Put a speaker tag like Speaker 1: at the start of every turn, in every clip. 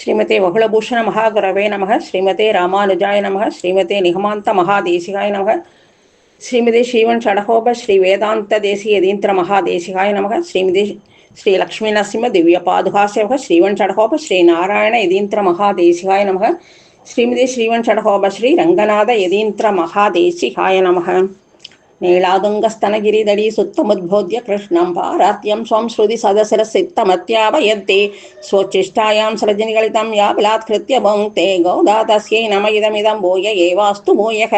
Speaker 1: ஸ்ரீமதே வகுலபூஷண மகாகுரவே நமக ஸ்ரீமதே ராமானுஜாய நமக ஸ்ரீமதே நிகமாந்த மகாதேசிகாய நமக ஸ்ரீமதி ஸ்ரீவன் சடகோப ஸ்ரீ வேதாந்த தேசிய யதீந்திர மகாதேசிகாய நமக ஸ்ரீமதி ஸ்ரீ லக்ஷ்மி நரசிம்ம திவ்ய பாதுகாசேவக ஸ்ரீவன் சடகோப ஸ்ரீ நாராயண எதீந்திர மகாதேசிகாய நமக ஸ்ரீமதி ஸ்ரீவன் சடகோப ஸ்ரீ ரங்கநாத எதீந்திர மகாதேசிகாய நமக. நீளாதுங்கಸ್ತನಗಿರಿದಡಿ ಸುತ್ತಮುದ್ಬೋಧ್ಯ ಕೃಷ್ಣಂ ಪಾರಾತ್ಯಂ ಸ್ವಂ ಶ್ರುತಿ ಸದಸರಸಿತ್ತಮತ್ಯಾವಯಂತೆ ಸ್ವಚ್ಛಿಷ್ಟಾಯಾಂ ಸೃಜನಿಗಳಿತಂ ಯಾಬಲಾತ್ಕೃತ್ಯ ಭುಂಕ್ತೆ ಗೌದಾ தஸ்யை நமகிதமிதம் போய ஏவாஸ்து மோயக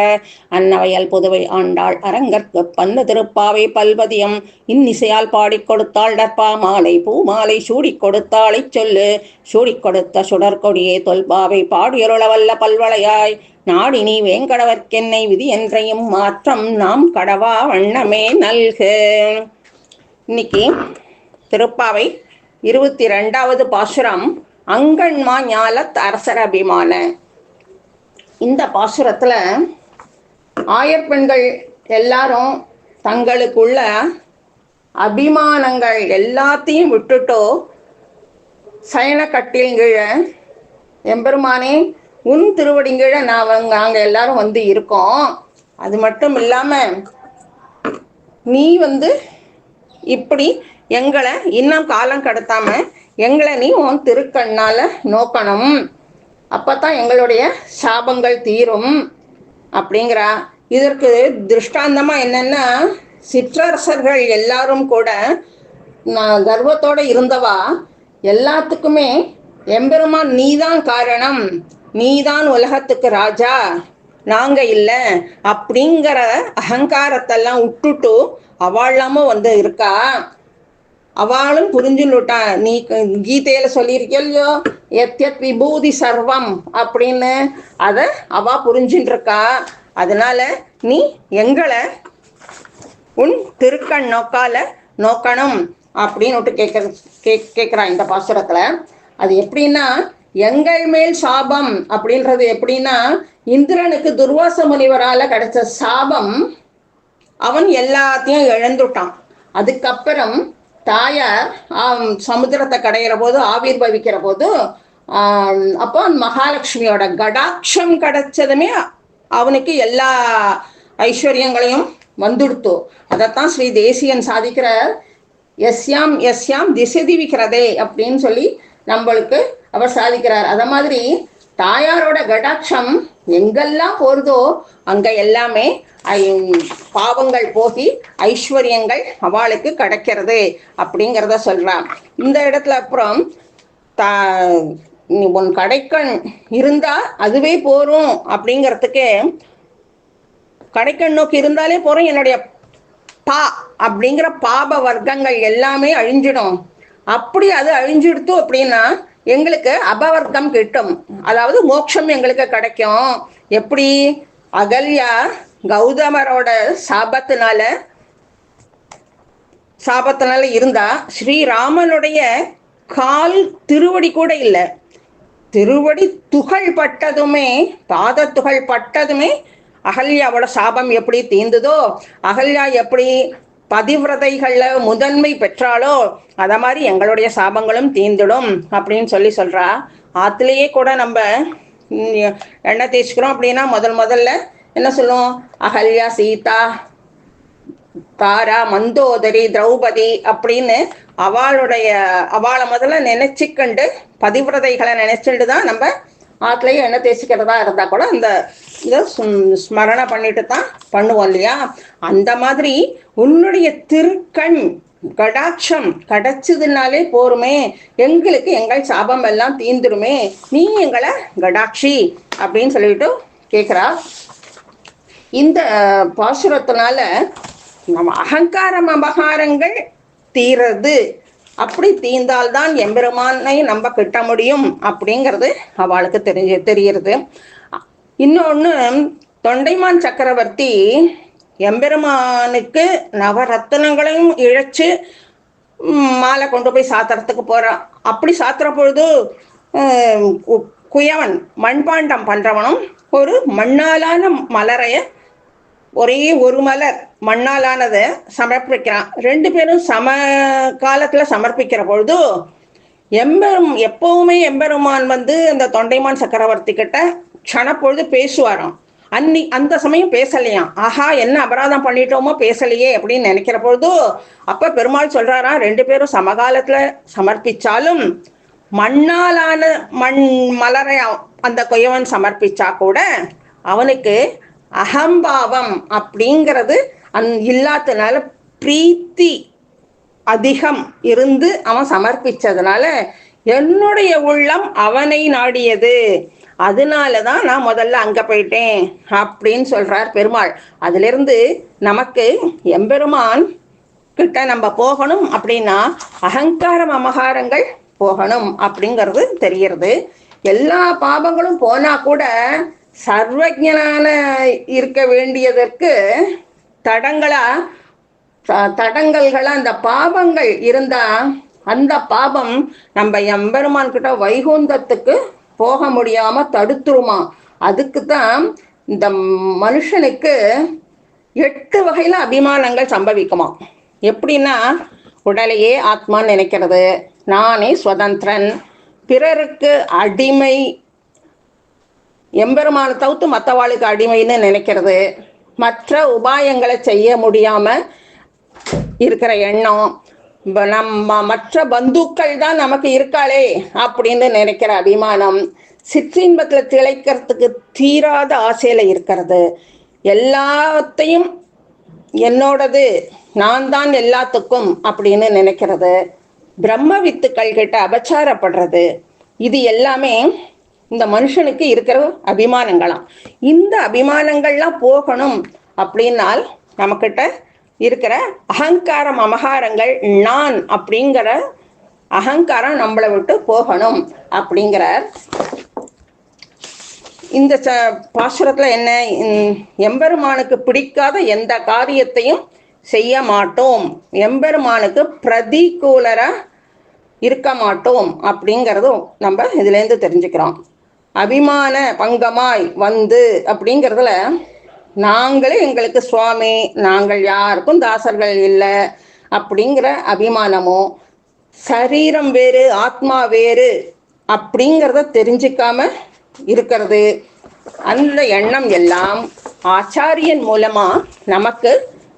Speaker 1: அன்னவயல் புதுவை ஆண்டாள் அரங்கற்கு பந்த திருப்பாவை பல்வதியம் இன்னிசையால் பாடிக் கொடுத்தாள் டற்பா மாலை பூ மாலை சூடிக் கொடுத்தாளைச் சொல்லு சூடிக் கொடுத்த சுடற்கொடியே தொல்பாவை பாடியருளவல்ல பல்வளையாய். நாடினி வேங்கடவர்க்கென்னை விதி என்றையும் மாற்றம் நாம் கடவா வண்ணமே நல்கு. இன்னைக்கு திருப்பாவை இருபத்தி ரெண்டாவது பாசுரம் அங்கன்மா ஞாலத் அரசர் அபிமான. இந்த பாசுரத்துல ஆயர் பெண்கள் எல்லாரும் தங்களுக்குள்ள அபிமானங்கள் எல்லாத்தையும் விட்டுட்டோ சயனக்கட்டில் கீழே எம்பெருமானே உன் திருவடிங்கீழ நான் நாங்கள் எல்லாரும் வந்து இருக்கோம். அது மட்டும் இல்லாமல் நீ வந்து இப்படி எங்களை இன்னும் காலம் கடத்தாம எங்களை நீ உன் திருக்கண்ணால நோக்கணும். அப்பதான் எங்களுடைய சாபங்கள் தீரும். அப்படிங்கிறா இதற்கு திருஷ்டாந்தமா என்னன்னா சிற்றரசர்கள் எல்லாரும் கூட நான் கர்வத்தோட இருந்தவா எல்லாத்துக்குமே எம்பெருமான் நீதான் காரணம். நீதான் உலகத்துக்கு ராஜா. நாங்க இல்லை. அப்படிங்கிற அகங்காரத்தெல்லாம் விட்டுட்டு அவளாம வந்து இருக்கா? அவளும் புரிஞ்சுன்னுட்டா. நீ கீதையில சொல்லியிருக்கியோ எத் எத் விபூதி சர்வம் அப்படின்னு. அத அவ புரிஞ்சுட்டு இருக்கா அதனால நீ எங்களை உன் திருக்கண் நோக்கால நோக்கணும் அப்படின்னு கேட்க கேக் கேட்குறான் இந்த பாசுரத்துல. அது எப்படின்னா எங்கள் மேல் சாபம் அப்படின்றது எப்படின்னா இந்திரனுக்கு துர்வாச முனிவரால கிடைச்ச சாபம் அவன் எல்லாத்தையும் இழந்துட்டான். அதுக்கப்புறம் தாயார் சமுத்திரத்தை கடையிற போது ஆவிர் பவிக்கிற போது அப்போ மகாலட்சுமியோட கடாட்சம் கிடைச்சதுமே அவனுக்கு எல்லா ஐஸ்வர்யங்களையும் வந்துடுத்து. அதைத்தான் ஸ்ரீ தேசியன் சாதிக்கிற எஸ்யாம் எஸ்யாம் திசை திவிக்கிறதே அப்படின்னு சொல்லி நம்மளுக்கு அவர் சாதிக்கிறார். அத மாதிரி தாயாரோட கடாட்சம் எங்கெல்லாம் போறதோ அங்க எல்லாமே பாவங்கள் போகி ஐஸ்வர்யங்கள் அவளுக்கு கிடைக்கிறது அப்படிங்கிறத சொல்றான். இந்த இடத்துல அப்புறம் த உன் கடைக்கண் இருந்தா அதுவே போறோம் அப்படிங்கிறதுக்கு கடைக்கண் நோக்கி இருந்தாலே போறோம். என்னுடைய பா அப்படிங்கிற பாப வர்க்கங்கள் எல்லாமே அழிஞ்சிடும். அப்படி அது அழிஞ்சிடுத்து அப்படின்னா எங்களுக்கு அபவர்க்கம் கிட்டும். அதாவது மோட்சம் எங்களுக்கு கிடைக்கும். எப்படி? அகல்யா கௌதமரோட சாபத்தினால சாபத்தினால இருந்தா ஸ்ரீராமனுடைய கால் திருவடி கூட இல்லை. திருவடி துகள் பட்டதுமே பாத துகள் பட்டதுமே அகல்யாவோட சாபம் எப்படி தீர்ந்ததோ அகல்யா எப்படி பதிவிரதைகள்ல முதன்மை பெற்றாலோ அத மாதிரி எங்களுடைய சாபங்களும் தீந்துடும் அப்படின்னு சொல்லி சொல்றா. ஆத்துலயே கூட நம்ம எண்ணெய் தேய்ச்சிக்கிறோம் அப்படின்னா முதல் முதல்ல என்ன சொல்லுவோம்? அகல்யா சீதா தாரா மந்தோதரி திரௌபதி அப்படின்னு அவளுடைய அவளை முதல்ல நினைச்சுக்கண்டு பதிவிரதைகளை நினைச்சுட்டு தான் நம்ம ஆற்றுலையும் எண்ணெய் தேய்ச்சிக்கிறதா இருந்தால் கூட அந்த இதை ஸ்மரணை பண்ணிட்டு தான் பண்ணுவோம் இல்லையா? அந்த மாதிரி உன்னுடைய திருக்கண் கடாட்சம் கிடைச்சதுனாலே போருமே. எங்களுக்கு எங்கள் சாபம் எல்லாம் தீந்துருமே. நீ எங்களை கடாட்சி அப்படின்னு சொல்லிட்டு கேட்குறா இந்த பாசுரத்தினால நம்ம அகங்காரம் அபகாரங்கள் தீரது. அப்படி தீந்தால்தான் எம்பெருமானை நம்ம கிட்ட முடியும் அப்படிங்கிறது அவளுக்கு தெரிஞ்சு தெரிகிறது. இன்னொன்று தொண்டைமான் சக்கரவர்த்தி எம்பெருமானுக்கு நவரத்தனங்களையும் இழைச்சு மாலை கொண்டு போய் சாத்துறதுக்கு போகிறான் அப்படி சாத்துற பொழுது குயவன் மண்பாண்டம் பண்ணுறவனும் ஒரு மண்ணாலான மலரைய ஒரே ஒரு மலர் மண்ணாலானதை சமர்ப்பிக்கிறான். ரெண்டு பேரும் சம காலத்தில் சமர்ப்பிக்கிற பொழுது எம்பெரும் எப்பவுமே எம்பெருமான் வந்து அந்த தொண்டைமான் சக்கரவர்த்தி கிட்ட க்ஷணப்பொழுது பேசுவாராம். அன்னி அந்த சமயம் பேசலையாம். ஆஹா என்ன அபராதம் பண்ணிட்டோமோ பேசலையே அப்படின்னு நினைக்கிற பொழுது அப்ப பெருமாள் சொல்றாராம் ரெண்டு பேரும் சமகாலத்துல சமர்ப்பிச்சாலும் மண்ணாலான மண் மலரை அந்த கொயவன் சமர்ப்பிச்சா கூட அவனுக்கு அகம்பாவம் அப்படிங்கிறது அந் இல்லாதனால பிரீத்தி அதிகம் இருந்து அவன் சமர்ப்பிச்சதுனால என்னுடைய உள்ளம் அவனை நாடியது. அதனால தான் நான் முதல்ல அங்க போயிட்டேன் அப்படின்னு சொல்றார் பெருமாள். அதிலிருந்து நமக்கு எம்பெருமான் கிட்ட நம்ம போகணும் அப்படின்னா அகங்கார மமகாரங்கள் போகணும் அப்படிங்கிறது தெரிகிறது. எல்லா பாபங்களும் போனா கூட சர்வஜனான இருக்க வேண்டியதற்கு தடங்களா தடங்கல்களா அந்த பாவங்கள் இருந்தா அந்த பாபம் நம்ம எம்பெருமான் கிட்ட வைகுந்தத்துக்கு போக முடியாம தடுத்துருமா? அதுக்கு தான் இந்த மனுஷனுக்கு எட்டு வகையில அபிமானங்கள் சம்பவிக்குமா? எப்படின்னா உடலையே ஆத்மான்னு நினைக்கிறது. நானே சுதந்திரன். பிறருக்கு அடிமை. எம்பெருமான தவிர்த்து மற்றவாளுக்கு அடிமைன்னு நினைக்கிறது. மற்ற உபாயங்களை செய்ய முடியாம இருக்கிற எண்ணம் நம்ம மற்ற பந்துக்கள் தான் நமக்கு இருக்காளே அப்படின்னு நினைக்கிற அபிமானம் சிற்றின்பத்தில் திளைக்கிறதுக்கு தீராத ஆசையில இருக்கிறது. எல்லாத்தையும் என்னோடது நான் தான் எல்லாத்துக்கும் அப்படின்னு நினைக்கிறது. பிரம்ம வித்துக்கள் கிட்ட அபச்சாரப்படுறது. இது எல்லாமே இந்த மனுஷனுக்கு இருக்கிற அபிமானங்களாம். இந்த அபிமானங்கள்லாம் போகணும் அப்படின்னால் நம்மக்கிட்ட இருக்கிற அகங்காரம் அமகாரங்கள் நான் அப்படிங்கிற அகங்காரம் நம்மளை விட்டு போகணும் அப்படிங்கிறார். இந்த ச பாசுரத்தில் என்ன எம்பெருமானுக்கு பிடிக்காத எந்த காரியத்தையும் செய்ய மாட்டோம். எம்பெருமானுக்கு பிரதிகூலரா இருக்க மாட்டோம் அப்படிங்கிறதும் நம்ம இதுலேருந்து தெரிஞ்சுக்கிறோம். அபிமான பங்கமாய் வந்து அப்படிங்கிறதுல நாங்களே எங்களுக்கு சுவாமி நாங்கள் யாருக்கும் தாசர்கள் இல்லை அப்படிங்கிற அபிமானமும் சரீரம் வேறு ஆத்மா வேறு அப்படிங்கிறத தெரிஞ்சிக்காம இருக்கிறது. அந்த எண்ணம் எல்லாம் ஆச்சாரியன் மூலமா நமக்கு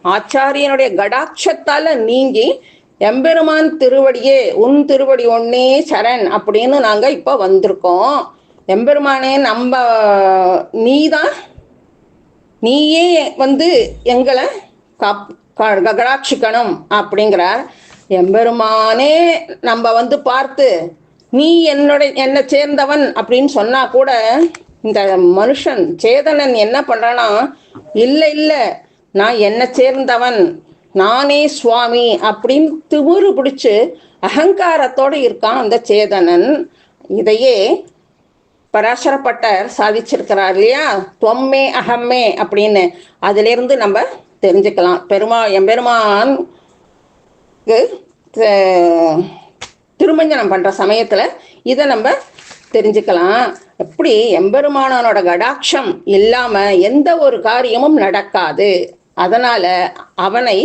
Speaker 1: ஆச்சாரியனுடைய கடாட்சத்தால நீங்கி எம்பெருமான் திருவடியே உன் திருவடி ஒன்னே சரண் அப்படின்னு நாங்க இப்ப வந்திருக்கோம். எம்பெருமானே நம்ம நீதான். நீயே வந்து எங்களை காப் கடாட்சிக்கணும் அப்படிங்கிறார். எம்பெருமானே நம்ம வந்து பார்த்து நீ என்னுடைய என்னை சேர்ந்தவன் அப்படின்னு சொன்னா கூட இந்த மனுஷன் சேதனன் என்ன பண்றானா இல்லை இல்லை நான் என்னை சேர்ந்தவன் நானே சுவாமி அப்படின்னு திமிரு பிடிச்சு அகங்காரத்தோடு இருக்கான் அந்த சேதனன். இதையே பராசரப்பட்டர் சாதிச்சிருக்கிறார் இல்லையா? தொம்மே அகம்மே அப்படின்னு அதிலிருந்து நம்ம தெரிஞ்சுக்கலாம். பெருமா எம்பெருமானுக்கு திருமஞ்சனம் பண்ற சமயத்துல இதை நம்ம தெரிஞ்சுக்கலாம். எப்படி? எம்பெருமானோட கடாட்சம் இல்லாம எந்த ஒரு காரியமும் நடக்காது. அதனால அவனை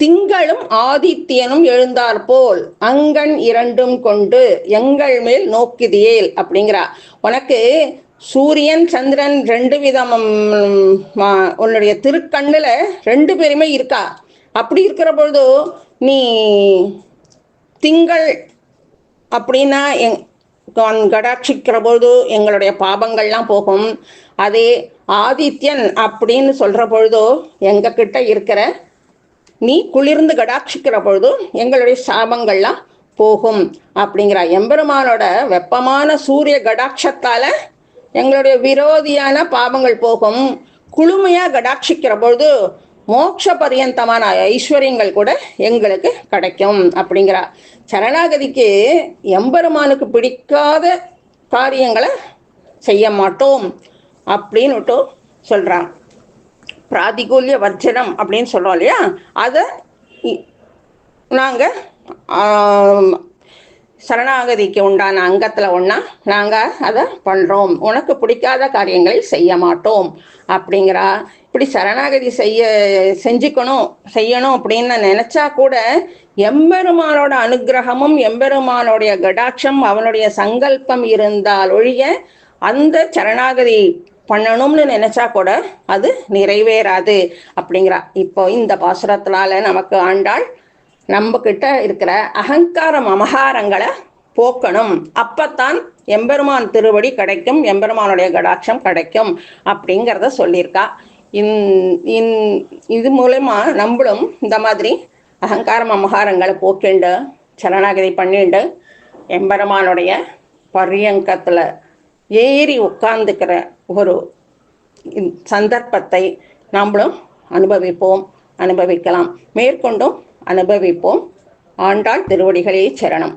Speaker 1: திங்களும் ஆதித்யனும் எழுந்தாற்போல் அங்கன் இரண்டும் கொண்டு எங்கள் மேல் நோக்குதியேல் அப்படிங்கிறா. உனக்கு சூரியன் சந்திரன் ரெண்டு விதம் உன்னுடைய திருக்கண்ணுல ரெண்டு பேருமே இருக்கா? அப்படி இருக்கிற பொழுது நீ திங்கள் அப்படின்னா எங் கடாட்சிக்கிற பொழுது எங்களுடைய பாபங்கள்லாம் போகும். அதே ஆதித்யன் அப்படின்னு சொல்ற பொழுதோ எங்க கிட்ட இருக்கிற நீ குளிர்ந்து கடாட்சிக்கிற பொழுது எங்களுடைய சாபங்கள்லாம் போகும் அப்படிங்கிற எம்பெருமானோட வெப்பமான சூரிய கடாட்சத்தால எங்களுடைய விரோதியான பாபங்கள் போகும். குளுமையா கடாட்சிக்கிற பொழுது மோட்ச பரியந்தமான ஐஸ்வர்யங்கள் கூட எங்களுக்கு கிடைக்கும் அப்படிங்கிறா. சரணாகதிக்கு எம்பெருமானுக்கு பிடிக்காத காரியங்களை செய்ய மாட்டோம் அப்படின்னுட்டு சொல்றான். பிராதிகூல்ய வர்ஜனம் அப்படின்னு சொல்றோம் இல்லையா? அதை நாங்கள் சரணாகதிக்கு உண்டான அங்கத்தில் ஒன்றா நாங்கள் அதை பண்ணுறோம் உனக்கு பிடிக்காத காரியங்களை செய்ய மாட்டோம். அப்படிங்கிறா இப்படி சரணாகதி செய்ய செஞ்சுக்கணும் செய்யணும் அப்படின்னு நினச்சா கூட எம்பெருமானோட அனுகிரகமும் எம்பெருமானோடைய கடாட்சம் அவனுடைய சங்கல்பம் இருந்தால் ஒழிய அந்த சரணாகதி பண்ணணும்னு நினைச்சா கூட அது நிறைவேறாது அப்படிங்கிறா. இப்போ இந்த பாசுரத்தினால நமக்கு ஆண்டாள் நம்ம கிட்ட இருக்கிற அகங்கார மமகாரங்களை போக்கணும். அப்பத்தான் எம்பெருமான் திருவடி கிடைக்கும் எம்பெருமானுடைய கடாட்சம் கிடைக்கும் அப்படிங்கிறத சொல்லியிருக்கா. இன் இது மூலயமா நம்மளும் இந்த மாதிரி அகங்கார மமகாரங்களை போக்கிண்டு சரணாகதி பண்ணிண்டு எம்பெருமானுடைய பரியங்கத்தில் ஏறி உட்கார்ந்துக்கிற ஒரு சந்தர்ப்பத்தை நாமளும் அனுபவிப்போம் அனுபவிக்கலாம். மேற்கொண்டும் அனுபவிப்போம். ஆண்டாள் திருவடிகளே சரணம்.